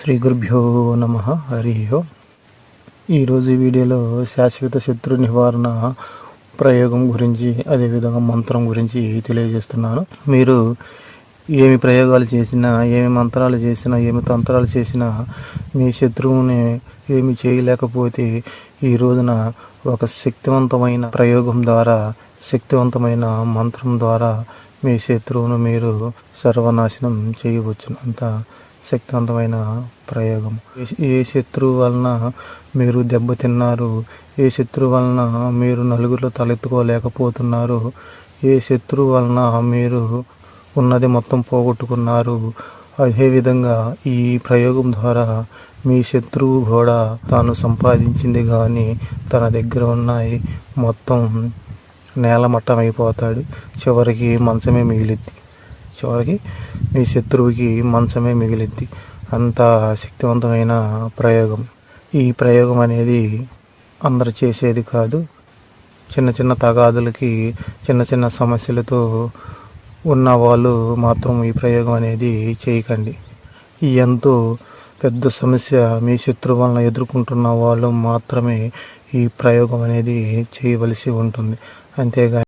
శ్రీ గురుభ్యో నమ హరి ఓం. ఈరోజు వీడియోలో శాశ్వత శత్రు నివారణ ప్రయోగం గురించి అదేవిధంగా మంత్రం గురించి తెలియజేస్తున్నాను. మీరు ఏమి ప్రయోగాలు చేసినా ఏమి మంత్రాలు చేసినా ఏమి తంత్రాలు చేసినా మీ శత్రువుని ఏమి చేయలేకపోతే ఈ రోజున ఒక శక్తివంతమైన ప్రయోగం ద్వారా శక్తివంతమైన మంత్రం ద్వారా మీ శత్రువును మీరు సర్వనాశనం చేయవచ్చు అంత శక్తివంతమైన ప్రయోగం. ఏ- శత్రువు వలన మీరు దెబ్బతిన్నారు ఏ శత్రువు వలన మీరు నలుగురిలో తలెత్తుకోలేకపోతున్నారు? ఏ శత్రువు వలన మీరు ఉన్నది మొత్తం పోగొట్టుకున్నారు? అదేవిధంగా ఈ ప్రయోగం ద్వారా మీ శత్రువు కూడా తాను సంపాదించింది కానీ తన దగ్గర ఉన్నాయి. మొత్తం నేలమట్టం అయిపోతాడు చివరికి మంచమే మిగిలిద్ది. చివరికి మీ శత్రువుకి మంచమే మిగిలిద్ది అంత శక్తివంతమైన ప్రయోగం. ఈ ప్రయోగం అనేది అందరు చేసేది కాదు. చిన్న చిన్న తగాదులకి చిన్న చిన్న సమస్యలతో ఉన్న వాళ్ళు మాత్రం ఈ ప్రయోగం అనేది చేయకండి. ఈ ఎంతో పెద్ద సమస్య మీ శత్రువు వలన ఎదుర్కొంటున్న వాళ్ళు మాత్రమే ఈ ప్రయోగం అనేది చేయవలసి ఉంటుంది. అంతేగాని